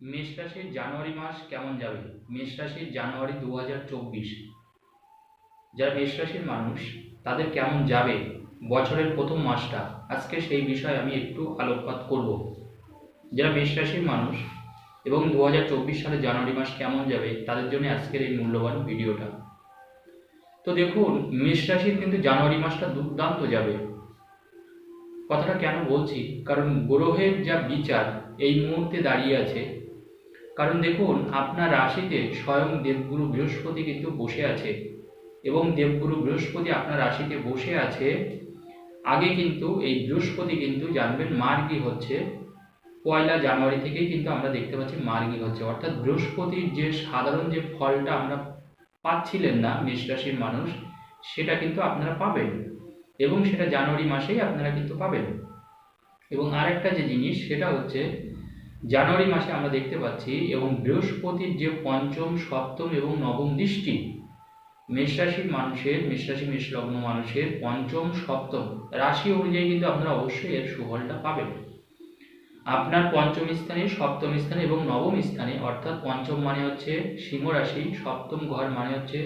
মেষ রাশির জানুয়ারি মাস কেমন যাবে? মেষ রাশির জানুয়ারি দু হাজার চব্বিশ। যারা মেষ রাশির মানুষ, তাদের কেমন যাবে বছরের প্রথম মাসটা? আজকে সেই বিষয়ে আমি একটু আলোকপাত করব। যারা মেষ রাশির মানুষ এবং দু হাজার চব্বিশ সালে জানুয়ারি মাস কেমন যাবে, তাদের জন্য আজকের এই মূল্যবান ভিডিওটা। তো দেখুন, মেষ রাশির কিন্তু জানুয়ারি মাসটা দুর্দান্ত যাবে। কথাটা কেন বলছি? কারণ গ্রহের যা বিচার, এই মুহূর্তে দাঁড়িয়ে আছে কারণ দেখুন, আপনার রাশিতে স্বয়ং দেবগুরু বৃহস্পতি কিন্তু বসে আছে। এবং দেবগুরু বৃহস্পতি আপনার রাশিতে বসে আছে, আগে কিন্তু এই বৃহস্পতি কিন্তু জানবেন মার্গী হচ্ছে। পয়লা জানুয়ারি থেকেই কিন্তু আমরা দেখতে পাচ্ছি মার্গী হচ্ছে। অর্থাৎ বৃহস্পতির যে সাধারণ যে ফলটা আমরা পাচ্ছিলেন না, মেষ রাশির মানুষ, সেটা কিন্তু আপনারা পাবেন। এবং সেটা জানুয়ারি মাসেই আপনারা কিন্তু পাবেন। এবং আরেকটা যে জিনিস, সেটা হচ্ছে জানুয়ারি মাসে আমরা দেখতে পাচ্ছি, এবং বৃহস্পতির যে পঞ্চম, সপ্তম এবং নবম দৃষ্টি মেষরাশির মানুষের মেষরাশি মেষ লগ্ন মানুষের পঞ্চম, সপ্তম রাশি অনুযায়ী কিন্তু আপনারা অবশ্যই এর সুফলটা পাবেন। আপনার পঞ্চম স্থানে, সপ্তম স্থানে এবং নবম স্থানে, অর্থাৎ পঞ্চম মানে হচ্ছে সিংহ রাশি, সপ্তম ঘর মানে হচ্ছে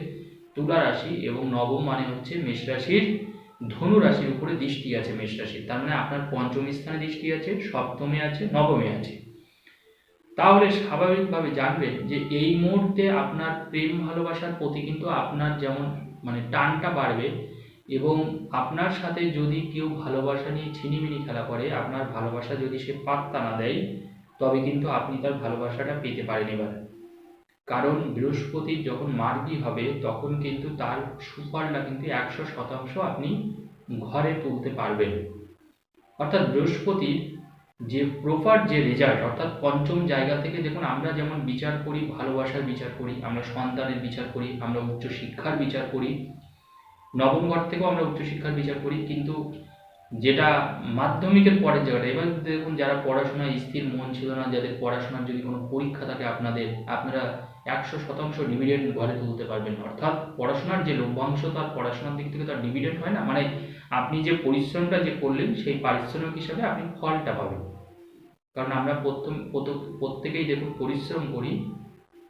তুলা রাশি এবং নবম মানে হচ্ছে মেষ রাশির ধনু রাশির উপরে দৃষ্টি আছে মেষ রাশির। তার মানে আপনার পঞ্চম স্থানে দৃষ্টি আছে, সপ্তমে আছে, নবমে আছে। তাহলে স্বাভাবিকভাবে জানবেন যে এই মুহূর্তে আপনার প্রেম ভালোবাসার প্রতি কিন্তু আপনার যেমন মানে টানটা বাড়বে এবং আপনার সাথে যদি কেউ ভালোবাসা নিয়ে ছিনিমিনি খেলা করে, আপনার ভালোবাসা যদি সে পাত্তা না দেয়, তবে কিন্তু আপনি তার ভালোবাসাটা পেতে পারেন এবার। কারণ বৃহস্পতি যখন মার্গী হবে, তখন কিন্তু তার সুফলটা কিন্তু একশো শতাংশ আপনি ঘরে তুলতে পারবেন। অর্থাৎ বৃহস্পতির যে প্রপার যে রেজাল্ট অর্থাৎ পঞ্চম জায়গা থেকে দেখুন, আমরা যেমন বিচার করি, ভালোবাসার বিচার করি, আমরা সন্তানের বিচার করি, আমরা উচ্চ শিক্ষার বিচার করি, নবম ঘর থেকেও আমরা উচ্চশিক্ষার বিচার করি, কিন্তু যেটা মাধ্যমিকের পরের জায়গাটা, এবার দেখুন যারা পড়াশোনায় স্থির মন ছিল না, যাদের পড়াশোনার যদি কোনো পরীক্ষা থাকে আপনাদের, আপনারা একশো শতাংশ ডিভিডেন্ড ঘরে তুলতে পারবেন। অর্থাৎ পড়াশোনার যে লভ্যাংশ, তার পড়াশোনার দিক থেকে তার ডিভিডেন্ড হয় না। মানে আপনি যে পরিশ্রমটা যে করলেন, সেই পারিশ্রমিক হিসাবে আপনি ফলটা পাবেন। কারণ আমরা প্রথম, প্রত্যেকেই দেখুন পরিশ্রম করি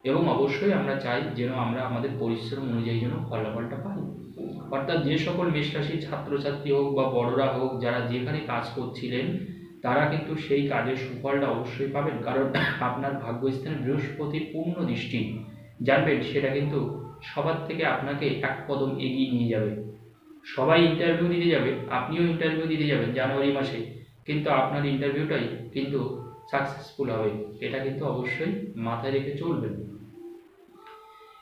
এবং অবশ্যই আমরা চাই যেন আমরা আমাদের পরিশ্রম অনুযায়ী যেন ফলাফলটা পাই। অর্থাৎ যে সকল মেষরাশির ছাত্রছাত্রী হোক বা বড়রা হোক, যারা যেখানে কাজ করছিলেন তারা কিন্তু সেই কাজের সুফলটা অবশ্যই পাবেন। কারণ আপনার ভাগ্যস্থানে বৃহস্পতির পূর্ণ দৃষ্টি। জানবেন, সেটা কিন্তু সবার থেকে আপনাকে এক কদম এগিয়ে নিয়ে যাবে। সবাই ইন্টারভিউ দিতে যাবে, আপনিও ইন্টারভিউ দিতে যাবেন জানুয়ারি মাসে। কিন্তু আপনার ইন্টারভিউটাই কিন্তু সাকসেসফুল হবে। এটা কিন্তু অবশ্যই মাথায় রেখে চলবেন।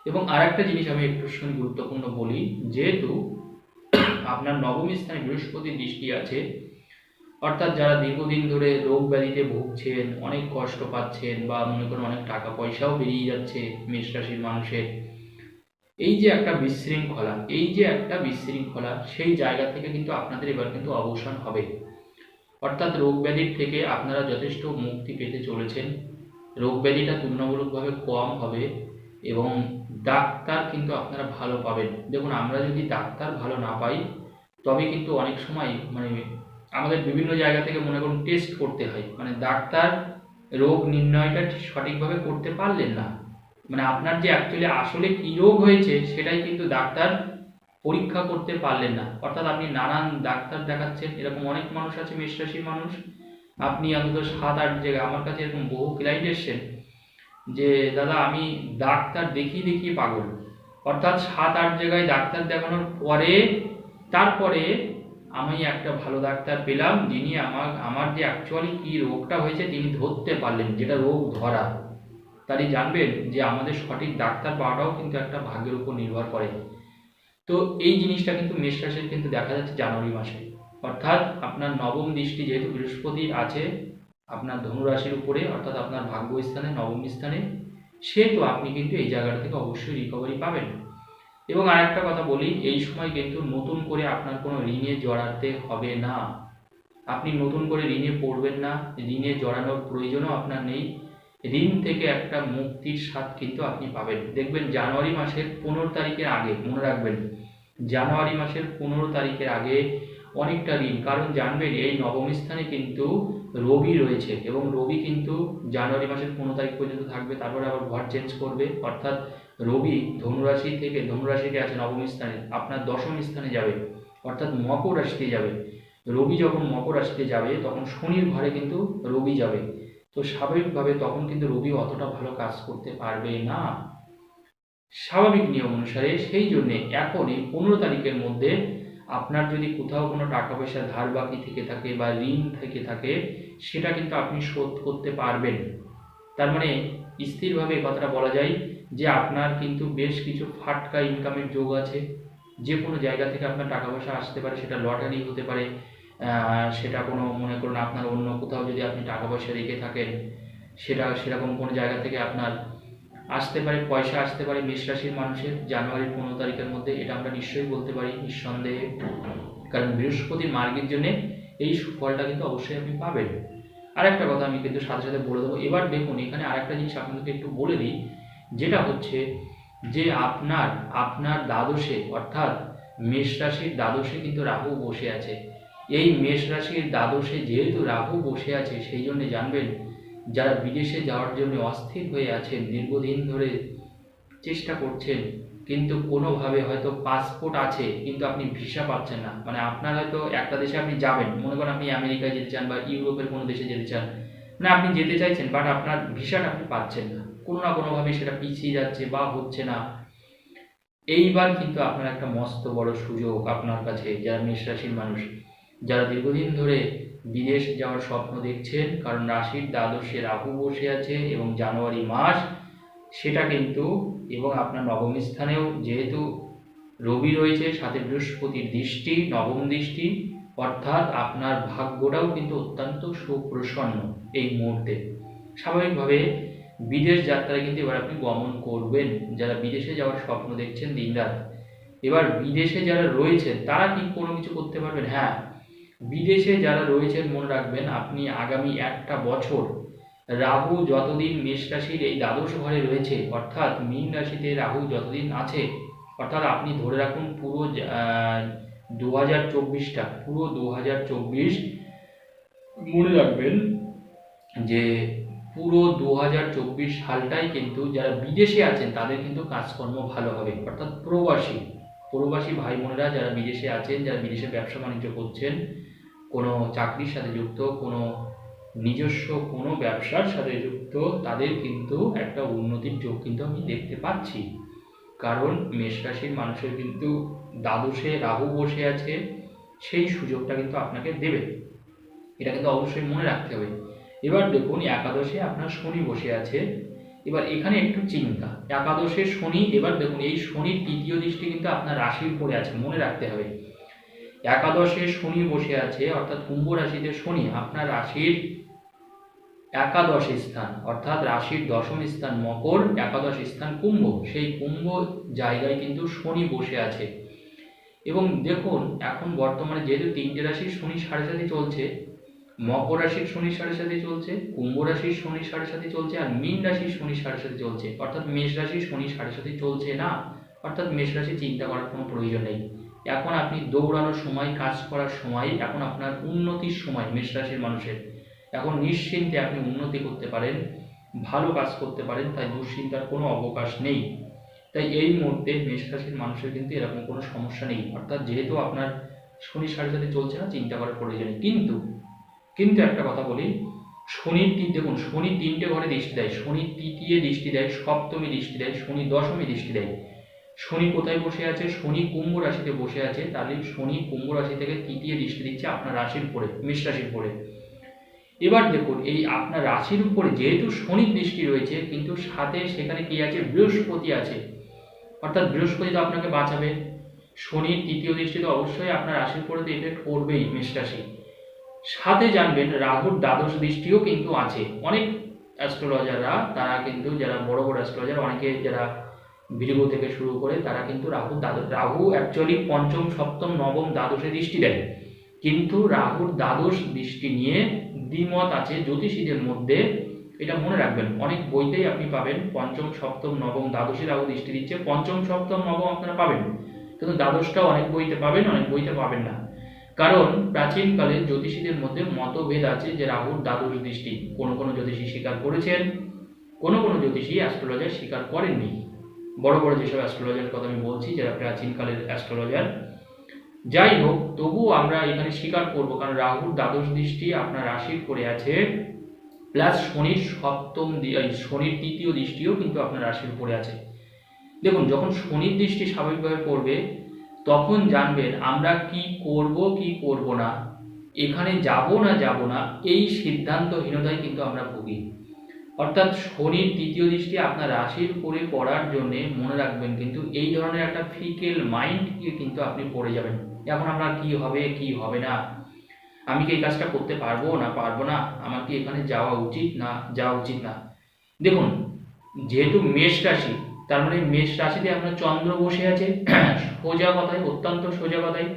এবং আর একটা জিনিস আমি একটু সঙ্গে গুরুত্বপূর্ণ বলি। যেহেতু আপনার নবম স্থানে বৃহস্পতির দৃষ্টি আছে অর্থাৎ যারা দীর্ঘদিন ধরে রোগ ব্যাধিতে ভুগছেন, অনেক কষ্ট পাচ্ছেন বা মনে করেন অনেক টাকা পয়সাও বেরিয়ে যাচ্ছে মেষ রাশির মানুষের, এই যে একটা বিশৃঙ্খলা, এই যে একটা বিশৃঙ্খলা, সেই জায়গা থেকে কিন্তু আপনাদের এবার কিন্তু অবসান হবে। অর্থাৎ রোগ ব্যাধির থেকে আপনারা যথেষ্ট মুক্তি পেতে চলেছেন। রোগ ব্যাধিটা তুলনামূলকভাবে কম হবে এবং ডাক্তার কিন্তু আপনারা ভালো পাবেন। দেখুন, আমরা যদি ডাক্তার ভালো না পাই, তবে কিন্তু অনেক সময় মানে আমাদের বিভিন্ন জায়গা থেকে মনে করুন টেস্ট করতে হয়। মানে ডাক্তার রোগ নির্ণয়টা সঠিকভাবে করতে পারলেন না। মানে আপনার যে অ্যাকচুয়ালি আসলে কী রোগ হয়েছে সেটাই কিন্তু ডাক্তার পরীক্ষা করতে পারলেন না। অর্থাৎ আপনি নানান ডাক্তার দেখাচ্ছেন, এরকম অনেক মানুষ আছে মেষরাশির মানুষ। আপনি অন্তত সাত, আট জায়গায় আমার কাছে এরকম বহু ক্লাইন্ট এসছেন যে, দাদা, আমি ডাক্তার দেখিয়ে দেখিয়ে পাগল। অর্থাৎ সাত, আট জায়গায় ডাক্তার দেখানোর পরে, তারপরে আমি একটা ভালো ডাক্তার পেলাম যিনি আমার আমার যে অ্যাকচুয়ালি কী রোগটা হয়েছে তিনি ধরতে পারলেন, যেটা রোগ ধরা। তারই জানবেন যে আমাদের সঠিক ডাক্তার পাওয়াটাও কিন্তু একটা ভাগ্যের উপর নির্ভর করে। তো এই জিনিসটা কিন্তু মেষ রাশির কিন্তু দেখা যাচ্ছে জানুয়ারি মাসে। অর্থাৎ আপনার নবম দৃষ্টি যেহেতু বৃহস্পতি আছে, আপনার ধনুরাশির উপরে, অর্থাৎ আপনার ভাগ্য স্থানে নবম স্থানে, সেহেতু আপনি কিন্তু এই জায়গাটা থেকে অবশ্যই রিকভারি পাবেন। এবং আরেকটা কথা বলি, এই সময় কিন্তু নতুন করে আপনার কোনো ঋণে জড়াতে হবে না। আপনি নতুন করে ঋণে পড়বেন না, ঋণে জড়ানোর প্রয়োজনও আপনার নেই। ঋণ থেকে একটা মুক্তির স্বাদ কিন্তু আপনি পাবেন। দেখবেন জানুয়ারি মাসের পনেরো তারিখের আগে, মনে রাখবেন, জানুয়ারি মাসের পনেরো তারিখের আগে অনেকটা ঋণ। কারণ জানবেন, এই নবম স্থানে কিন্তু রবি রয়েছে এবং রবি কিন্তু জানুয়ারি মাসের পনেরো তারিখ পর্যন্ত থাকবে, তারপরে আবার ঘর চেঞ্জ করবে। অর্থাৎ রবি ধনুরাশি থেকে ধনুরাশিতে আছে নবম স্থানে, আপনার দশম স্থানে যাবে, অর্থাৎ মকর রাশিতে যাবে। রবি যখন মকর রাশিতে যাবে, তখন শনির ঘরে কিন্তু রবি যাবে। তো স্বাভাবিকভাবে তখন কিন্তু রবি অতটা ভালো কাজ করতে পারবে না। স্বাভাবিক নিয়ম অনুসারে সেই জন্যে এখনই পনেরো তারিখের মধ্যে আপনার যদি কোথাও কোনো টাকা পয়সা ধার বাকি থেকে থাকে বা ঋণ থেকে থাকে, সেটা কিন্তু আপনি শোধ করতে পারবেন। তার মানে স্থিরভাবে কথাটা বলা যায় যে আপনার কিন্তু বেশ কিছু ফাটকা ইনকামের যোগ আছে। যে কোনো জায়গা থেকে আপনার টাকা পয়সা আসতে পারে, সেটা লটারি হতে পারে সেটা কোনো, মনে করুন আপনার অন্য কোথাও যদি আপনি টাকা পয়সা রেখে থাকেন, সেটা, সেরকম কোনো জায়গা থেকে আপনার আসতে পারে, পয়সা আসতে পারে মেষ রাশির মানুষের, জানুয়ারির পনেরো তারিখের মধ্যে, এটা আমরা নিশ্চয়ই বলতে পারি নিঃসন্দেহে। কারণ বৃহস্পতির মার্গের জন্য এই সুফলটা কিন্তু অবশ্যই আপনি পাবেন। আর একটা কথা আমি কিন্তু সাথে সাথে বলে দেবো। এবার দেখুন, এখানে আরেকটা জিনিস আপনাদেরকে একটু বলে দিই। যেটা হচ্ছে যে আপনার আপনার দ্বাদশে, অর্থাৎ মেষ রাশির দ্বাদশে কিন্তু রাহু বসে আছে। এই মেষ রাশির দ্বাদশে যেহেতু রাহু বসে আছে, সেই জন্য জানবেন যারা বিদেশে যাওয়ার জন্য অস্থির হয়ে আছেন, দীর্ঘদিন ধরে চেষ্টা করছেন, কিন্তু কোনোভাবে হয়তো পাসপোর্ট আছে, কিন্তু আপনি ভিসা পাচ্ছেন না। মানে আপনার হয়তো একটা দেশে আপনি যাবেন, মনে করেন আপনি আমেরিকায় যেতে চান বা ইউরোপের কোনো দেশে যেতে চান। মানে আপনি যেতে চাইছেন বাট আপনার ভিসাটা আপনি পাচ্ছেন না। কোনো না কোনোভাবে সেটা পিছিয়ে যাচ্ছে বা হচ্ছে না। এইবার কিন্তু আপনার একটা মস্ত বড় সুযোগ আপনার কাছে, যারা মেষ রাশির মানুষ, যারা দীর্ঘদিন ধরে বিদেশ যাওয়ার স্বপ্ন দেখছেন, কারণ রাশির দ্বাদশে রাহু বসে আছে এবং জানুয়ারি মাস, সেটা কিন্তু এবং আপনার নবম স্থানেও যেহেতু রবি রয়েছে, সাথে বৃহস্পতির দৃষ্টি, নবম দৃষ্টি, অর্থাৎ আপনার ভাগ্যটাও কিন্তু অত্যন্ত সুপ্রসন্ন এই মুহূর্তে। স্বাভাবিকভাবে বিদেশ যাত্রায় কিন্তু এবার আপনি গমন করবেন। যারা বিদেশে যাওয়ার স্বপ্ন দেখছেন দিনরাত, এবার বিদেশে যারা রয়েছেন, তারা কি কোনো কিছু করতে পারবেন? হ্যাঁ বিদেশে যারা রয়েছেন, মনে রাখবেন, আপনি আগামী একটা বছর রাহু যতদিন মেষ রাশির এই দ্বাদশ ঘরে রয়েছে, অর্থাৎ মীন রাশিতে রাহু যতদিন আছে, অর্থাৎ আপনি ধরে রাখুন পুরো দু হাজার চব্বিশটা, পুরো দু হাজার চব্বিশ, মনে রাখবেন যে পুরো দু হাজার চব্বিশ সালটাই কিন্তু যারা বিদেশে আছেন, তাদের কিন্তু কাজকর্ম ভালো হবে। অর্থাৎ প্রবাসী প্রবাসী ভাই বোনেরা যারা বিদেশে আছেন, যারা বিদেশে ব্যবসা বাণিজ্য করছেন, কোনো চাকরির সাথে যুক্ত, কোনো নিজস্ব কোনো ব্যবসার সাথে যুক্ত, তাদের কিন্তু একটা উন্নতির যোগ কিন্তু আমি দেখতে পাচ্ছি। কারণ মেষ রাশির মানুষের কিন্তু দ্বাদশে রাহু বসে আছে, সেই সুযোগটা কিন্তু আপনাকে দেবে। এটা কিন্তু অবশ্যই মনে রাখতে হবে। এবার দেখুন, একাদশে আপনার শনি বসে আছে। এবার এখানে একটু চিন্তা। একাদশে শনি, এবার দেখুন, এই শনির তৃতীয় দৃষ্টি কিন্তু আপনার রাশির উপরে আছে, মনে রাখতে হবে। একাদশে শনি বসে আছে, অর্থাৎ কুম্ভ রাশিতে শনি আপনার রাশির একাদশ স্থান, অর্থাৎ রাশির দশম স্থান মকর, একাদশ স্থান কুম্ভ। সেই কুম্ভ জায়গায় কিন্তু শনি বসে আছে। এবং দেখুন, এখন বর্তমানে যেহেতু তিনটে রাশি শনি সাড়ে সাথে চলছে মকর রাশির শনি সাড়ে সাথে চলছে, কুম্ভ রাশির শনি সাড়ে সাথে চলছে, আর মীন রাশির শনি সাড়ে সাথে চলছে। অর্থাৎ মেষ রাশির শনি সাড়ে সাথে চলছে না। অর্থাৎ মেষ রাশি চিন্তা করার কোনো প্রয়োজন নেই। এখন আপনি দৌড়ানোর সময়, কাজ করার সময়, এখন আপনার উন্নতির সময় মেষ রাশির মানুষের। এখন নিশ্চিন্তে আপনি উন্নতি করতে পারেন, ভালো কাজ করতে পারেন, তাই দুশ্চিন্তার কোনো অবকাশ নেই। তাই এই মুহূর্তে মেষ রাশির মানুষের কিন্তু এরকম কোনো সমস্যা নেই। অর্থাৎ যেহেতু আপনার শনি সাড়ে সাথে চলছে না, চিন্তা করার প্রয়োজন নেই। কিন্তু কিন্তু একটা কথা বলি, শনির তিন দেখুন শনি তিনটে ঘরে দৃষ্টি দেয় শনি তৃতীয় দৃষ্টি দেয়, সপ্তমী দৃষ্টি দেয়, শনি দশমী দৃষ্টি দেয়। শনি কোথায় বসে আছে? শনি কুম্ভ রাশিতে বসে আছে, তাহলে শনি কুম্ভ রাশি থেকে তৃতীয় দৃষ্টি দিচ্ছে আপনার রাশির উপরে, মেষ রাশির উপরে। এবার দেখুন, এই আপনার রাশির উপরে যেহেতু শনির দৃষ্টি রয়েছে, কিন্তু সাথে সেখানে কি আছে? বৃহস্পতি আছে। অর্থাৎ বৃহস্পতি তো আপনাকে বাঁচাবে। শনির তৃতীয় দৃষ্টি তো অবশ্যই আপনার রাশির উপরে তো এফেক্ট করবেই মেষ রাশি। সাথে জানবেন রাহুর দ্বাদশ দৃষ্টিও কিন্তু আছে। অনেক অ্যাস্ট্রোলজাররা তারা কিন্তু যারা বড় বড় অ্যাস্ট্রোলজার অনেকে যারা ভিডিও থেকে শুরু করে, তারা কিন্তু রাহু দ্বাদশ, রাহু অ্যাকচুয়ালি পঞ্চম, সপ্তম, নবম দ্বাদশে দৃষ্টি দেয়। কিন্তু রাহুর দ্বাদশ দৃষ্টি নিয়ে দ্বিমত আছে জ্যোতিষীদের মধ্যে, এটা মনে রাখবেন। অনেক বইতেই আপনি পাবেন, পঞ্চম, সপ্তম, নবম দ্বাদশে রাহু দৃষ্টি দিচ্ছে, পঞ্চম, সপ্তম, নবম আপনারা পাবেন। কিন্তু দ্বাদশটাও অনেক বইতে পাবেন, অনেক বইতে পাবেন না। কারণ প্রাচীনকালে জ্যোতিষীদের মধ্যে মতভেদ আছে যে রাহুর দ্বাদশ দৃষ্টি। কোনো কোনো জ্যোতিষী স্বীকার করেছেন, কোনো কোনো জ্যোতিষী অ্যাস্ট্রোলজার স্বীকার করেননি। বড় বড় যেসব অ্যাস্ট্রোলজার কথা আমি বলছি, যারা প্রাচীনকালের অ্যাস্ট্রোলজার যাই হোক, তবুও আমরা এখানে স্বীকার করব, কারণ রাহুর দ্বাদশ দৃষ্টি আপনার রাশির করে আছে প্লাস শনির সপ্তম শনির তৃতীয় দৃষ্টিও কিন্তু আপনার রাশির উপরে আছে। দেখুন, যখন শনির দৃষ্টি স্বাভাবিকভাবে পড়বে তখন জানবেন আমরা কি করব কি করব না, এখানে যাব না যাব না, এই সিদ্ধান্তহীনতায় কিন্তু আমরা ভুগি। অর্থাৎ শনির তৃতীয় দৃষ্টি আপনার রাশির উপরে পড়ার জন্য মনে রাখবেন, কিন্তু এই ধরনের একটা ফিকেল মাইন্ডকে কিন্তু আপনি পড়ে যাবেন। এখন আপনার কি হবে কি হবে না, আমি কি এই কাজটা করতে পারব না পারব না, আমার কি এখানে যাওয়া উচিত না, যাওয়া উচিত না। দেখুন, যেহেতু মেষ রাশি তার মানে মেষ রাশিতে আপনার চন্দ্র বসে আছে, সোজা কথায়, অত্যন্ত সোজা কথায়।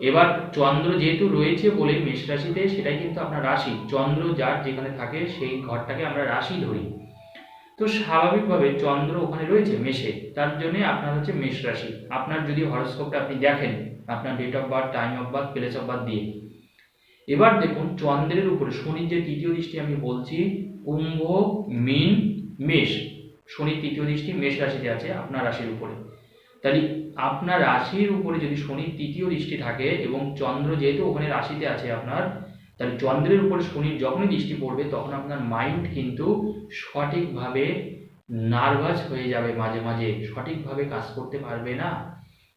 এবার চন্দ্র যেহেতু রয়েছে বলে মেষ রাশিতে, সেটাই কিন্তু আপনার রাশি। চন্দ্র যার যেখানে থাকে, সেই ঘরটাকে আমরা রাশি ধরি। তো স্বাভাবিকভাবে চন্দ্র ওখানে রয়েছে মেষে, তার জন্য আপনার হচ্ছে মেষ রাশি। আপনার যদি হরস্কোপটা আপনি দেখেন, আপনার date of birth time of birth place of birth দিয়ে। এবার দেখুন চন্দ্রের উপরে, শনির যে তৃতীয় দৃষ্টি আমি বলছি, কুম্ভ, মিন, মেষ। শনির তৃতীয় দৃষ্টি মেষ রাশিতে আছে, আপনার রাশির উপরে। তাহলে আপনার রাশির উপরে যদি শনির তৃতীয় দৃষ্টি থাকে এবং চন্দ্র যেহেতু ওখানে রাশিতে আছে আপনার, তাহলে চন্দ্রের উপরে শনির যখনই দৃষ্টি পড়বে তখন আপনার মাইন্ড কিন্তু সঠিকভাবে নার্ভাস হয়ে যাবে মাঝে মাঝে, সঠিকভাবে কাজ করতে পারবে না।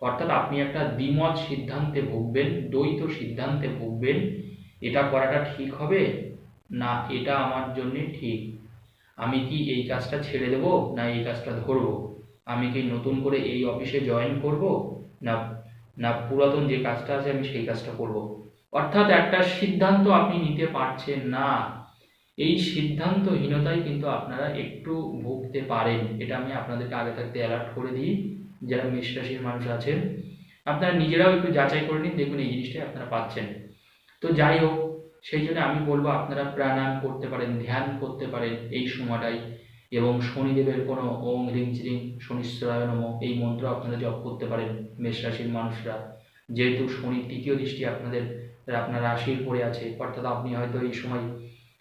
অর্থাৎ আপনি একটা দ্বিমত সিদ্ধান্তে ভুগবেন, দ্বৈত সিদ্ধান্তে ভুগবেন, এটা করাটা ঠিক হবে না, এটা আমার জন্যে ঠিক। আমি কি এই কাজটা ছেড়ে দেব না এই কাজটা ধরবো? আমি কি নতুন করে এই অফিসে জয়েন করব? না না, পুরাতন যে কাজটা আছে আমি সেই কাজটা করব। অর্থাৎ একটা সিদ্ধান্ত আপনি নিতে পারছেন না। এই সিদ্ধান্তহীনতায় কিন্তু আপনারা একটু ভুগতে পারেন। এটা আমি আপনাদেরকে আগে থাকতে অ্যালার্ট করে দিই, যারা মেষ মানুষ আছেন। আপনারা নিজেরাও একটু যাচাই করে নিন, দেখুন এই জিনিসটাই আপনারা পাচ্ছেন। তো যাই হোক সেই জন্য আমি বলব, আপনারা প্রাণায়াম করতে পারেন, ধ্যান করতে পারেন এই সময়টায়। এবং শনিদেবের কোনো ওং রিং শ্রিং শনিশ্বরায় নম, এই মন্ত্র আপনারা জপ করতে পারেন মেষ রাশির মানুষরা। যেহেতু শনির তৃতীয় দৃষ্টি আপনাদের, আপনার রাশির পড়ে আছে, অর্থাৎ আপনি হয়তো এই সময়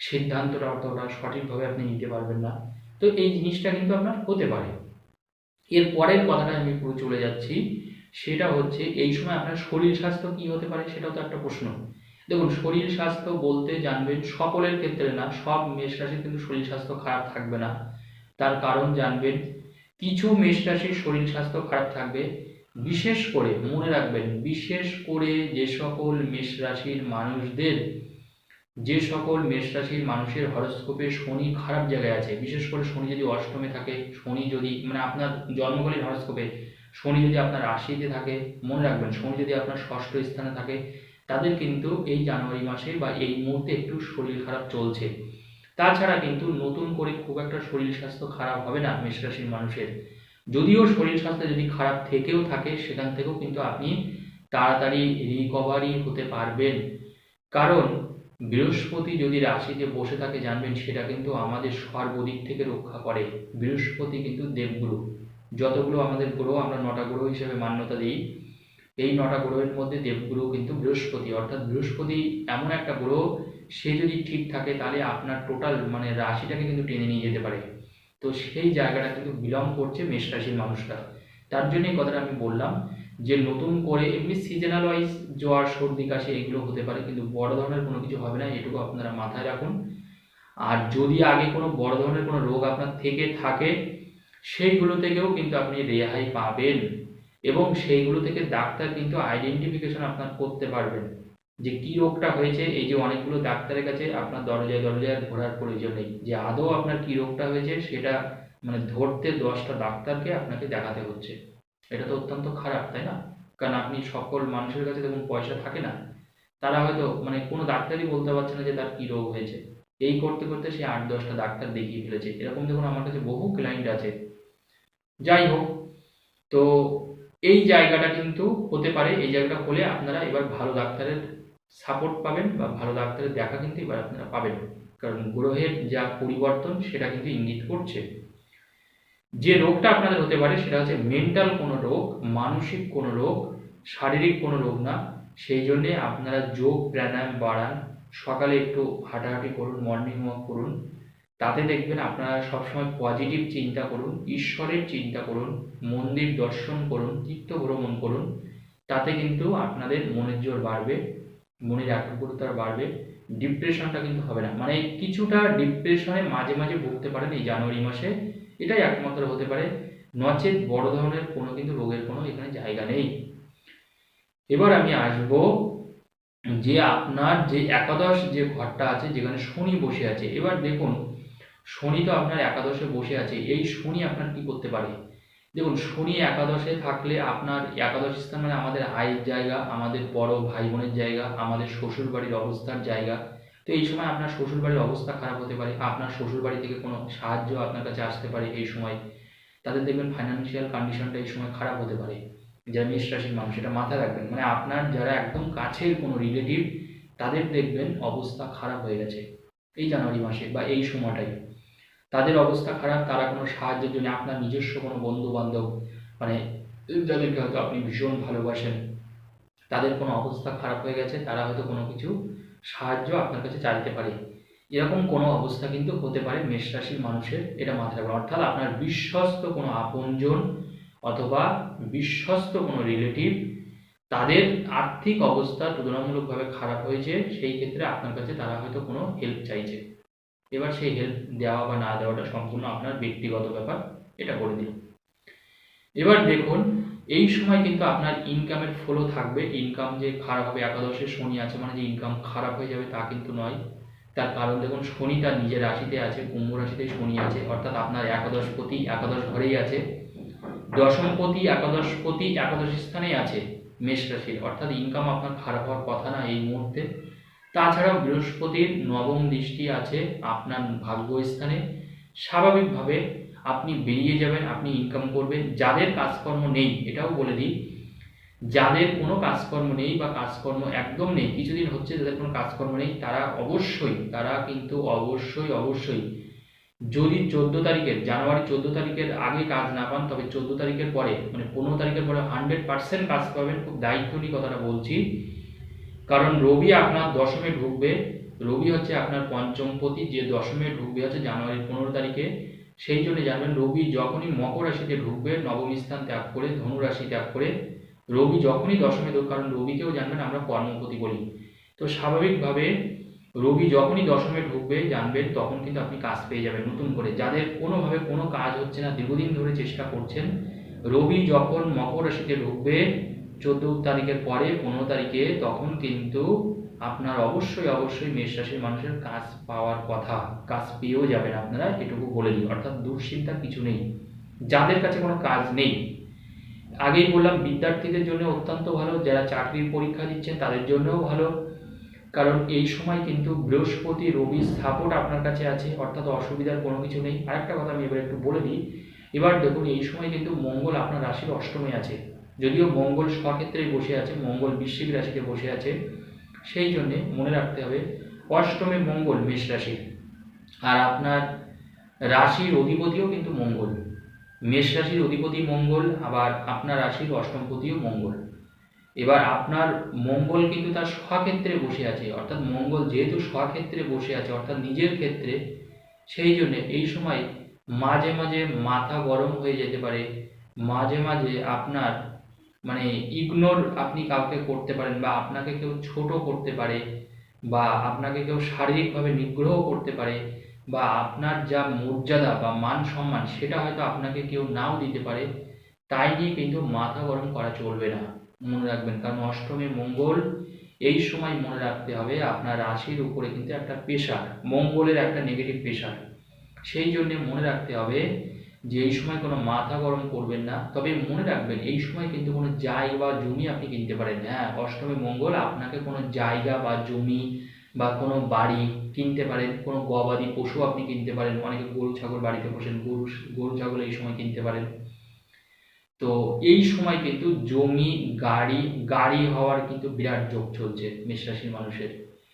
সিদ্ধান্তটা অতটা সঠিকভাবে আপনি নিতে পারবেন না। তো এই জিনিসটা কিন্তু আপনার হতে পারে। এর পরের কথাটা আমি পুরো চলে যাচ্ছি, সেটা হচ্ছে এই সময় আপনার শরীর স্বাস্থ্য কি হতে পারে সেটাও তো একটা প্রশ্ন। দেখুন, শরীর স্বাস্থ্য বলতে জানবেন সকলের ক্ষেত্রে না, সব মেষ রাশির কিন্তু শরীর স্বাস্থ্য খারাপ থাকবে না। তার কারণ জানবেন, কিছু মেষ রাশির শরীর স্বাস্থ্য খারাপ থাকবে। বিশেষ করে, মনে রাখবেন, বিশেষ করে যে সকল মেষ রাশির মানুষদের, যে সকল মেষ রাশির মানুষের হরস্কোপে শনি খারাপ জায়গায় আছে। বিশেষ করে শনি যদি অষ্টমে থাকে, শনি যদি মানে আপনার জন্মকালীন হরস্কোপে শনি যদি আপনার রাশিতে থাকে, মনে রাখবেন, শনি যদি আপনার ষষ্ঠ স্থানে থাকে তাদের কিন্তু এই জানুয়ারি মাসে বা এই মুহূর্তে একটু শরীর খারাপ চলছে। তাছাড়া কিন্তু নতুন করে খুব একটা শরীর স্বাস্থ্য খারাপ হবে না মেষ রাশির মানুষের। যদিও শরীর স্বাস্থ্য যদি খারাপ থেকেও থাকে, সেখান থেকেও কিন্তু আপনি তাড়াতাড়ি রিকভারি হতে পারবেন। কারণ বৃহস্পতি যদি রাশিতে বসে থাকে জানবেন, সেটা কিন্তু আমাদের সর্বদিক থেকে রক্ষা করে। বৃহস্পতি কিন্তু দেবগুরু। যতগুলো আমাদের গ্রহ, আমরা নটা গ্রহ হিসেবে মান্যতা দিই। এই নটা গ্রহের মধ্যে দেবগুরু কিন্তু বৃহস্পতি, অর্থাৎ বৃহস্পতি এমন একটা গ্রহ, সে যদি ঠিক থাকে তাহলে আপনার টোটাল মানে রাশিটাকে কিন্তু টেনে নিয়ে যেতে পারে। তো সেই জায়গাটা কিন্তু বিলং করছে মেষ রাশির মানুষরা। তার জন্য এই কথাটা আমি বললাম যে নতুন করে এমনি সিজনাল ওয়াইজ জ্বর, সর্দি, কাশি এগুলো হতে পারে, কিন্তু বড় ধরনের কোনো কিছু হবে না, এটুকু আপনারা মাথায় রাখুন। আর যদি আগে কোনো বড় ধরনের কোনো রোগ আপনার থেকে থাকে, সেইগুলো থেকেও কিন্তু আপনি রেহাই পাবেন। এবং সেইগুলো থেকে ডাক্তার কিন্তু আইডেন্টিফিকেশন আপনার করতে পারবেন। যে কি রোগটা হয়েছে, এই যে অনেকগুলো ডাক্তারের কাছে আপনার দরজায় দরজায় ঘোরার প্রয়োজন নেই। যে আদৌ আপনার কি রোগটা হয়েছে, সেটা মানে ধরতে দশটা ডাক্তারকে আপনাকে দেখাতে হচ্ছে। এটা তো অত্যন্ত খারাপ, তাই না? কারণ আপনি সকল মানুষের কাছে দেখুন, পয়সা থাকে না। তারা হয়তো মানে কোনো ডাক্তারই বলতে পারছে না যে তার কি রোগ হয়েছে। এই করতে করতে সে আট দশটা ডাক্তার দেখিয়ে ফেলেছে। এরকম দেখুন আমার কাছে বহু ক্লায়েন্ট আছে। যাই হোক, তো এই জায়গাটা কিন্তু হতে পারে, এই জায়গাটা হলে আপনারা এবার ভালো ডাক্তারের সাপোর্ট পাবেন বা ভালো ডাক্তারের দেখা কিন্তু এবার আপনারা পাবেন। কারণ গ্রহের যা পরিবর্তন, সেটা কিন্তু ইঙ্গিত করছে। যে রোগটা আপনাদের হতে পারে, সেটা হচ্ছে মেন্টাল কোনো রোগ, মানসিক কোনো রোগ, শারীরিক কোনো রোগ না। সেই জন্যে আপনারা যোগ প্রাণায়াম বাড়ান। সকালে একটু হাঁটাহাঁটি করুন মর্নিং ওয়াক করুন। তাতে দেখবেন আপনারা সবসময় পজিটিভ চিন্তা করুন, ঈশ্বরের চিন্তা করুন, মন্দির দর্শন করুন তীর্থ ভ্রমণ করুন, তাতে কিন্তু আপনাদের মনের জোর বাড়বে, মনের একাগ্রতা বাড়বে ডিপ্রেশনটা কিন্তু হবে না। মানে কিছুটা ডিপ্রেশনে মাঝে মাঝে ভুগতে পারেন এই জানুয়ারি মাসে, এটাই একমাত্র হতে পারে। নচেত বড় ধরনের কোনো কিন্তু রোগের কোনো এখানে জায়গা নেই। এবার আমি আসব যে আপনার যে একাদশ যে ঘরটা আছে, যেখানে শনি বসে আছে, এবার দেখুন শনি তো আপনার একাদশে বসে আছে, এই শনি আপনার কি করতে পারে? দেখুন, শনি একাদশে থাকলে আপনার একাদশ স্থান মানে আমাদের আয়ের জায়গা, আমাদের বড় ভাই বোনের জায়গা, আমাদের শ্বশুর বাড়ির অবস্থার জায়গা। তো এই সময় আপনার শ্বশুর বাড়ির অবস্থা খারাপ হতে পারে, আপনার শ্বশুর বাড়ি থেকে কোনো সাহায্য আপনার কাছে আসতে পারে এই সময়। তাদের দেখবেন ফাইন্যান্সিয়াল কন্ডিশনটা এই সময় খারাপ হতে পারে। যারা মেষ রাশির মানুষ, এটা মাথায় রাখবেন। মানে আপনার যারা একদম কাছের কোনো রিলেটিভ তাদের দেখবেন অবস্থা খারাপ হয়ে গেছে। এই জানুয়ারি মাসে বা এই সময়টাই তাদের অবস্থা খারাপ, তারা কোনো সাহায্যের জন্য আপনার নিজস্ব কোনো বন্ধু বান্ধব মানে যাদেরকে হয়তো আপনি ভীষণ ভালোবাসেন, তাদের কোনো অবস্থা খারাপ হয়ে গেছে, তারা হয়তো কোনো কিছু সাহায্য আপনার কাছে চাইতে পারে। এরকম কোনো অবস্থা কিন্তু হতে পারে মেষ রাশির মানুষের, এটা মাথায় রাখবেন। অর্থাৎ আপনার বিশ্বস্ত কোনো আপনজন অথবা বিশ্বস্ত কোনো রিলেটিভ তাদের আর্থিক অবস্থা তুলনামূলকভাবে খারাপ হয়েছে, সেই ক্ষেত্রে আপনার কাছে তারা হয়তো কোনো হেল্প চাইছে। এবার সেই হেল্প দেওয়া বা না দেওয়াটা সম্পূর্ণ আপনার ব্যক্তিগত ব্যাপার, এটা করে দিন। এবার দেখুন, এই সময় কিন্তু আপনার ইনকামের ফ্লো থাকবে। ইনকাম যে খারাপ হবে, একাদশে শনি আছে মানে যে ইনকাম খারাপ হয়ে যাবে তা কিন্তু নয়। তার কারণ দেখুন, শনি তার নিজের রাশিতে আছে, কুম্ভ রাশিতে শনি আছে, অর্থাৎ আপনার একাদশপতি একাদশ ঘরেই আছে। দশমপতি একাদশপতি একাদশ স্থানেই আছে, মেষ রাশির। অর্থাৎ ইনকাম আপনার খারাপ হওয়ার কথা না এই মুহূর্তে। তাছাড়াও বৃহস্পতির নবম দৃষ্টি আছে আপনার ভাগ্য স্থানে স্বাভাবিকভাবে আপনি বেরিয়ে যাবেন, আপনি ইনকাম করবেন। যাদের কাজকর্ম নেই, এটাও বলে দিই, যাদের কোনো কাজকর্ম নেই বা কাজকর্ম একদম নেই, কিছুদিন হচ্ছে যাদের কোনো কাজকর্ম নেই, তারা অবশ্যই, তারা কিন্তু অবশ্যই অবশ্যই যদি চোদ্দ তারিখের, জানুয়ারি চোদ্দ তারিখের আগে কাজ না পান, তবে চোদ্দ তারিখের পরে মানে পনেরো তারিখের পরে হান্ড্রেড পার্সেন্ট কাজ পাবেন, খুব দায়িত্ব নিয়ে কথাটা বলছি। কারণ রবি আপনার দশমে ঢুকবে, রবি হচ্ছে আপনার পঞ্চমপতি যে দশমে ঢুকবে হচ্ছে জানুয়ারির পনেরো তারিখে। সেই জন্য জানবেন, রবি যখনই মকর রাশিতে ঢুকবে, নবম স্থান ত্যাগ করে, ধনু রাশি ত্যাগ করে, রবি যখনই দশমে ঢুক কারণ রবিকেও জানবেন আমরা কর্মপতি বলি। তো স্বাভাবিকভাবে রবি যখনই দশমে ঢুকবে, জানবেন তখন কিন্তু আপনি কাজ পেয়ে যাবেন নতুন করে। যাদের কোনোভাবে কোনো কাজ হচ্ছে না, দীর্ঘদিন ধরে চেষ্টা করছেন, রবি যখন মকর রাশিতে ঢুকবে চোদ্দ তারিখের পরে, পনেরো তারিখে, তখন কিন্তু আপনার অবশ্যই অবশ্যই মেষ রাশির মানুষের কাজ পাওয়ার কথা, কাজ পেয়েও যাবেন আপনারা, এটুকু বলে দিই। অর্থাৎ দুশ্চিন্তা কিছু নেই। যাদের কাছে কোনো কাজ নেই, আগেই বললাম, বিদ্যার্থীদের জন্য অত্যন্ত ভালো, যারা চাকরির পরীক্ষা দিচ্ছেন, তাদের জন্যও ভালো। কারণ এই সময় কিন্তু বৃহস্পতি, রবি সাপোর্ট আপনার কাছে আছে, অর্থাৎ অসুবিধার কোনো কিছু নেই। আরেকটা কথা আমি এবার একটু বলে দিই। এবার দেখুন, এই সময় কিন্তু মঙ্গল আপনার রাশির অষ্টমে আছে। যদিও মঙ্গল স্বক্ষেত্রে বসে আছে, মঙ্গল বৃশ্চিক রাশিতে বসে আছে, সেই জন্যে মনে রাখতে হবে অষ্টমে মঙ্গল মেষ রাশি। আর আপনার রাশির অধিপতিও কিন্তু মঙ্গল। মেষ রাশির অধিপতি মঙ্গল, আবার আপনার রাশির অষ্টমপতিও মঙ্গল। এবার আপনার মঙ্গল কিন্তু তার স্বক্ষেত্রে বসে আছে, অর্থাৎ মঙ্গল যেহেতু স্বক্ষেত্রে বসে আছে, অর্থাৎ নিজের ক্ষেত্রে, সেই জন্যে এই সময় মাঝে মাঝে মাথা গরম হয়ে যেতে পারে। মাঝে মাঝে আপনার মানে ইগনোর আপনি কাউকে করতে পারেন বা আপনাকে কেউ ছোট করতে পারে বা আপনাকে কেউ শারীরিকভাবে নিগ্রহ করতে পারে বা আপনার যা মর্যাদা বা মান সম্মান সেটা হয়তো আপনাকে কেউ নাও দিতে পারে, তাই নিয়ে কিন্তু মাথা গরম করা চলবে না। মনে রাখবেন, কারণ অষ্টমে মঙ্গল, এই সময় মনে রাখতে হবে আপনার রাশির উপরে কিন্তু একটা পেশার মঙ্গলের একটা নেগেটিভ পেশার সেই জন্যে মনে রাখতে হবে যে এই সময় কোনো মাথা গরম করবেন না, তবে মনে রাখবেন এই সময় কিন্তু কোনো জায়গা বা জমি আপনি কিনতে পারেন। হ্যাঁ অষ্টমী মঙ্গল, আপনাকে কোনো জায়গা বা জমি বা কোনো বাড়ি কিনতে পারেন, কোনো গবাদি পশু আপনি কিনতে পারেন, অনেকে গরু, ছাগল বাড়িতে বসেন, গরু গরু, ছাগল এই সময় কিনতে পারেন। তো এই সময় কিন্তু জমি, গাড়ি গাড়ি হওয়ার কিন্তু বিরাট যোগ চলছে মেষ রাশির মানুষের।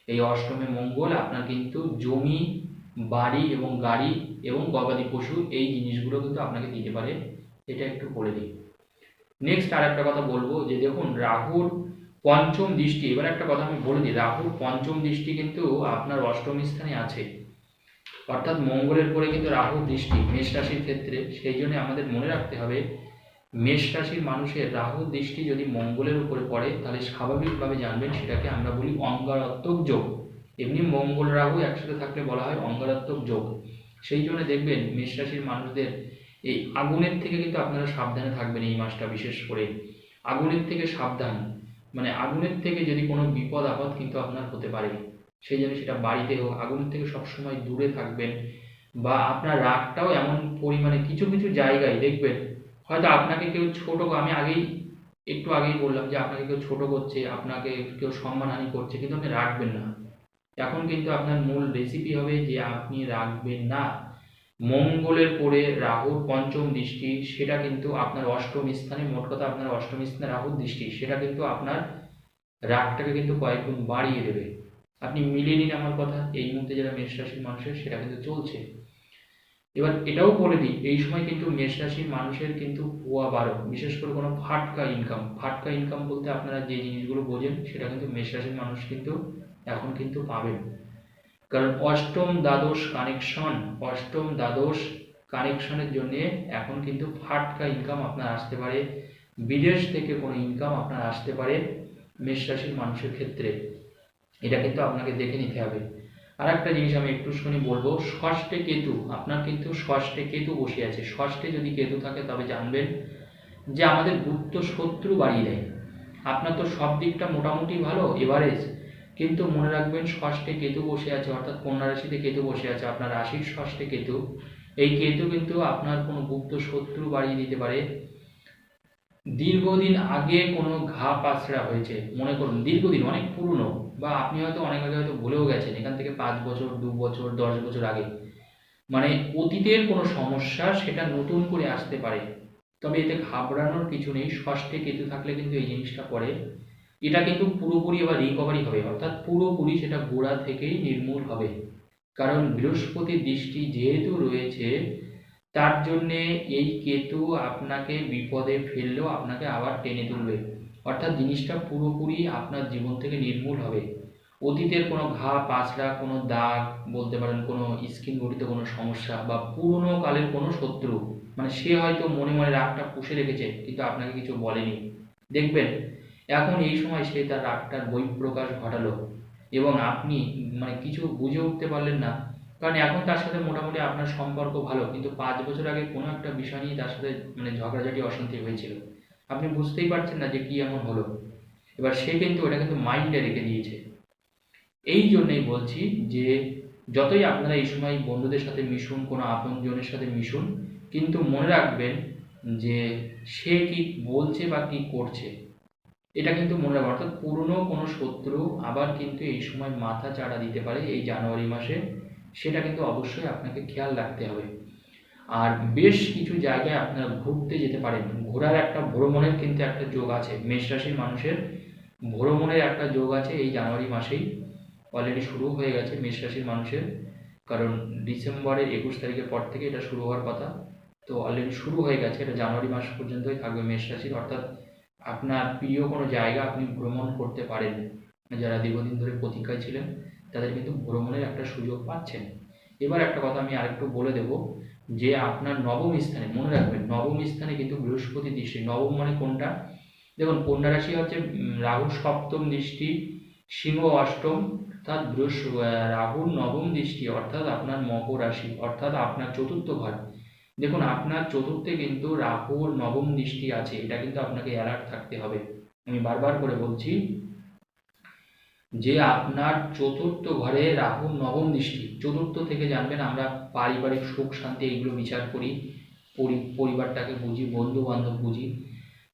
এই অষ্টমে মঙ্গল, আপনার কিন্তু জমি বাড়ি এবং গাড়ি এবং গবাদি পশু এই জিনিসগুলো কিন্তু আপনাকে দিতে পারে এটা একটু বলে দিই। নেক্সট আর একটা কথা বলব, যে দেখুন, রাহুর পঞ্চম দৃষ্টি, এবার একটা কথা আমি বলে দিই, রাহুর পঞ্চম দৃষ্টি কিন্তু আপনার অষ্টম স্থানে আছে। অর্থাৎ মঙ্গলের পরে কিন্তু রাহু দৃষ্টি, মেষ রাশির ক্ষেত্রে, সেই জন্য আমাদের মনে রাখতে হবে, মেষ রাশির মানুষের রাহু দৃষ্টি যদি মঙ্গলের উপরে পড়ে, তাহলে স্বাভাবিকভাবে জানবেন, সেটাকে আমরা বলি অঙ্গারত্মক যোগ। এমনি মঙ্গল রাহু একসাথে থাকলে বলা হয় অঙ্গারত্মক যোগ। সেই জন্য দেখবেন মেষ রাশির মানুষদের এই আগুনের থেকে কিন্তু আপনারা সাবধানে থাকবেন এই মাসটা বিশেষ করে। আগুনের থেকে সাবধান। মানে আগুনের থেকে যদি কোনো বিপদ আপদ কিন্তু আপনার হতে পারে। সেই জন্য সেটা বাড়িতে হোক, আগুনের থেকে সবসময় দূরে থাকবেন বা আপনার রাগটাও এমন পরিমাণে কিছু কিছু জায়গায় দেখবেন, হয়তো আপনাকে কেউ ছোট আমি আগেই একটু আগেই বললাম যে আপনাকে কেউ ছোট করছে, আপনাকে কেউ সম্মানহানি করছে, কিন্তু আপনি রাখবেন না। এখন কিন্তু আপনার মূল রেসিপি হবে যে আপনি রাখবেন না। মঙ্গলের পরে রাহুর পঞ্চম দৃষ্টি, সেটা কিন্তু আপনার অষ্টম স্থানে, মোট কথা আপনার অষ্টম স্থানে রাহুর দৃষ্টি, সেটা কিন্তু আপনার রাগটাকে কিন্তু কয়েক গুণ বাড়িয়ে দেবে। আপনি মিলিয়ে নিন আমার কথা, এই মুহূর্তে যারা মেষ রাশির মানুষের সেটা কিন্তু চলছে। এবার এটাও বলে দিই, এই সময় কিন্তু মেষ রাশির মানুষের কিন্তু পোয়া বারো, বিশেষ করে কোনো ফাটকা ইনকাম ফাটকা ইনকাম বলতে আপনারা যে জিনিসগুলো বোঝেন, সেটা কিন্তু মেষ রাশির মানুষ কিন্তু এখন কিন্তু পাবেন। কারণ অষ্টম দ্বাদশ কানেকশন অষ্টম দ্বাদশ কানেকশনের জন্য এখন কিন্তু ফাটকা ইনকাম আপনার আসতে পারে। বিদেশ থেকে কোনো ইনকাম আপনার আসতে পারে মেষ রাশির মানুষের ক্ষেত্রে। এটা কিন্তু আপনাকে দেখে নিতে হবে। আর একটা জিনিস আমি একটু শুনি বলব, ষষ্ঠে কেতু, আপনার কিন্তু ষষ্ঠে কেতু বসে আছে। ষষ্ঠে যদি কেতু থাকে তবে জানবেন যে আমাদের গুপ্ত শত্রু বাড়িয়ে দেয়। আপনার তো সব দিকটা মোটামুটি ভালো, এভারেজ। কিন্তু মনে রাখবেন, ষষ্ঠে কেতু বসে আছে, অর্থাৎ কন্যা রাশিতে কেতু বসে আছে, আপনার রাশির ষষ্ঠে কেতু। এই কেতু কিন্তু আপনার কোনো গুপ্ত শত্রু বাড়িয়ে দিতে পারে। দীর্ঘদিন আগে কোনো ঘা পাছড়া হয়েছে, মনে করুন, দীর্ঘদিন, অনেক পুরনো, বা আপনি হয়তো অনেক আগে হয়তো ভুলেও গেছেন, এখান থেকে পাঁচ বছর, দু বছর, দশ বছর আগে। মানে অতীতের কোনো সমস্যা সেটা নতুন করে আসতে পারে। তবে এতে ঘাবড়ানোর কিছু নেই, ষষ্ঠে কেতু থাকলে কিন্তু এই জিনিসটা পড়ে। এটা কিন্তু পুরোপুরি এবার রিকভারি হবে, অর্থাৎ পুরোপুরি সেটা গোড়া থেকেই নির্মূল হবে। কারণ বৃহস্পতির দৃষ্টি যেহেতু রয়েছে, তার জন্যে এই কেতু আপনাকে বিপদে ফেললেও আপনাকে আবার টেনে তুলবে। অর্থাৎ জিনিসটা পুরোপুরি আপনার জীবন থেকে নির্মূল হবে। অতীতের কোনো ঘা, পাঁচড়া, কোনো দাগ, বলতে পারেন কোনো স্কিন গঠিত কোনো সমস্যা বা পুরনো কালের কোনো শত্রু মানে সে হয়তো মনে মনে রাগটা পুষে রেখেছে, কিন্তু আপনাকে কিছু বলেনি। দেখবেন এখন এই সময় সে তার রাগটার বহিঃপ্রকাশ ঘটালো এবং আপনি মানে কিছু বুঝে উঠতে পারলেন না। কারণ এখন তার সাথে মোটামুটি আপনার সম্পর্ক ভালো, কিন্তু পাঁচ বছর আগে কোনো একটা বিষয় নিয়ে তার সাথে মানে ঝগড়াঝাটি, অশান্তি হয়েছিল। আপনি বুঝতেই পারছেন না যে কি এমন হলো। এবার সে কিন্তু ওটা কিন্তু মাইন্ডে রেখে দিয়েছে। এই জন্যই বলছি যে, যতই আপনারা এই সময় বন্ধুদের সাথে মিশুন, কোনো আপনজনের সাথে মিশুন, কিন্তু মনে রাখবেন যে সে কি বলছে বা কি করছে। এটা কিন্তু মনে রাখবেন অর্থাৎ পুরনো কোনো শত্রু আবার কিন্তু এই সময় মাথা চাড়া দিতে পারে এই জানুয়ারি মাসে, সেটা কিন্তু অবশ্যই আপনাকে খেয়াল রাখতে হবে। আর বেশ কিছু জায়গায় আপনারা ঘুরতে যেতে পারেন, ঘোরার একটা ভ্রমণের কিন্তু একটা যোগ আছে, মেষ রাশির মানুষের ভ্রমণের একটা যোগ আছে এই জানুয়ারি মাসেই অলরেডি শুরু হয়ে গেছে মেষ রাশির মানুষের, কারণ ডিসেম্বরের একুশ তারিখের পর থেকে এটা শুরু হওয়ার কথা, তো অলরেডি শুরু হয়ে গেছে, এটা জানুয়ারি মাস পর্যন্তই থাকবে মেষ রাশির, অর্থাৎ আপনার প্রিয় কোনো জায়গা আপনি ভ্রমণ করতে পারেন। যারা দীর্ঘদিন ধরে প্রতীক্ষায় ছিলেন, তাদের কিন্তু ভ্রমণের একটা সুযোগ পাচ্ছেন। এবার একটা কথা আমি আরেকটু বলে দেব যে আপনার নবম স্থানে, মনে রাখবেন, নবম স্থানে কিন্তু বৃহস্পতি দৃষ্টি, নবম মানে কোনটা? দেখুন, কন্যা রাশি হচ্ছে রাহু সপ্তম দৃষ্টি, সিংহ অষ্টম, অর্থাৎ বৃহস্পতি রাহুর নবম দৃষ্টি, অর্থাৎ আপনার মকর রাশি, অর্থাৎ আপনার চতুর্থ ঘর। দেখুন, আপনার চতুর্থে কিন্তু রাহুর নবম দৃষ্টি আছে, এটা কিন্তু আপনাকে অ্যালার্ট থাকতে হবে। আমি বারবার করে বলছি যে আপনার চতুর্থ ঘরে রাহুর নবম দৃষ্টি, চতুর্থ থেকে জানবেন আমরা পারিবারিক সুখ, শান্তি এইগুলো বিচার করি পরিবারটাকে বুঝি বন্ধু বান্ধব বুঝি।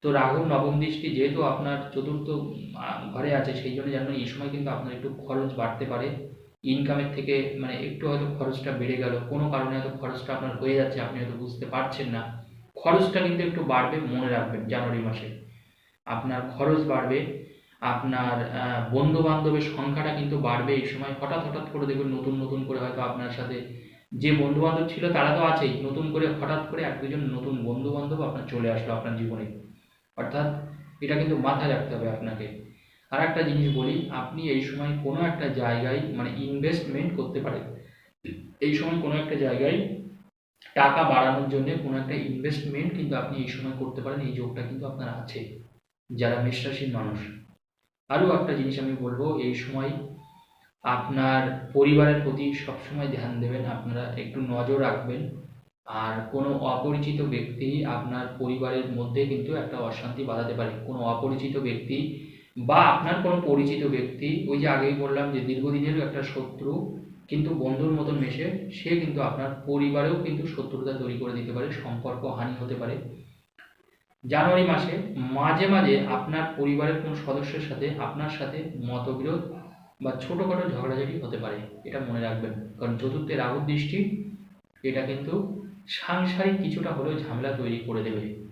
তো রাহুর নবম দৃষ্টি যেহেতু আপনার চতুর্থ ঘরে আছে, সেই জন্য জানবেন এই সময় কিন্তু আপনার একটু খরচ বাড়তে পারে। ইনকামের থেকে মানে একটু হয়তো খরচটা বেড়ে গেল, কোনো কারণে হয়তো খরচটা আপনার হয়ে যাচ্ছে, আপনি হয়তো বুঝতে পারছেন না। খরচটা কিন্তু একটু বাড়বে, মনে রাখবেন, জানুয়ারি মাসে। আপনার খরচ বাড়বে, আপনার বন্ধু বান্ধবের সংখ্যাটা কিন্তু বাড়বে। এই সময় হঠাৎ হঠাৎ করে দেখবেন নতুন নতুন করে হয়তো আপনার সাথে যে বন্ধু বান্ধব ছিল তারা তো আছেই। নতুন করে, হঠাৎ করে এক দুজন নতুন বন্ধু বান্ধব আপনার চলে আসলো আপনার জীবনে। অর্থাৎ এটা কিন্তু মাথায় রাখতে হবে আপনাকে। আর একটা জিনিস বলি, আপনি এই সময় কোনো একটা জায়গায় মানে ইনভেস্টমেন্ট করতে পারেন। এই সময় কোনো একটা জায়গায় টাকা বাড়ানোর জন্য কোনো একটা ইনভেস্টমেন্ট কিন্তু আপনি এই সময় করতে পারেন, এই যোগটা কিন্তু আপনার আছে, যারা মেষ মানুষ। আরও একটা জিনিস আমি বলব, এই সময় আপনার পরিবারের প্রতি সবসময় ধ্যান দেবেন, আপনারা একটু নজর রাখবেন, আর কোনো অপরিচিত ব্যক্তি আপনার পরিবারের মধ্যে কিন্তু একটা অশান্তি বাঁধাতে পারে। কোনো অপরিচিত ব্যক্তি বা আপনার কোনো পরিচিত ব্যক্তি, ওই যে আগেই বললাম যে দীর্ঘদিনের একটা শত্রু, কিন্তু বন্ধুর মতন মেশে, সে কিন্তু আপনার পরিবারেও কিন্তু শত্রুতা তৈরি করে দিতে পারে, সম্পর্ক হানি হতে পারে। জানুয়ারি মাসে মাঝে মাঝে আপনার পরিবারের কোনো সদস্যের সাথে আপনার সাথে মতবিরোধ বা ছোটোখাটো ঝগড়াঝাটি হতে পারে, এটা মনে রাখবেন। কারণ চতুর্থে রাহুর দৃষ্টি, এটা কিন্তু সাংসারিক কিছুটা হলেও ঝামেলা তৈরি করে দেবে।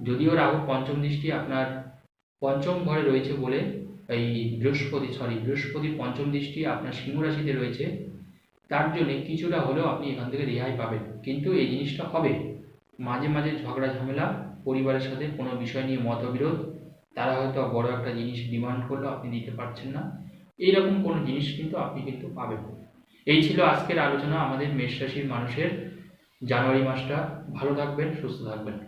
যদিও রাহু পঞ্চম দৃষ্টি আপনার পঞ্চম ঘরে রয়েছে বলে এই বৃহস্পতি সরি বৃহস্পতির পঞ্চম দৃষ্টি আপনার সিংহ রাশিতে রয়েছে। তার জন্য কিছুটা হলেও আপনি এখান থেকে রেহাই পাবেন। কিন্তু এই জিনিসটা হবে। মাঝে মাঝে ঝগড়া, ঝামেলা, পরিবারের সাথে কোনো বিষয় নিয়ে মতবিরোধ, তারা হয়তো বড় একটা জিনিস ডিমান্ড করল আপনি দিতে পারছেন না। এইরকম কোনো জিনিস কিন্তু আপনি কিন্তু পাবেন। এই ছিল আজকের আলোচনা আমাদের মেষ রাশির মানুষের। জানুয়ারি মাসটা ভালো থাকবেন, সুস্থ থাকবেন।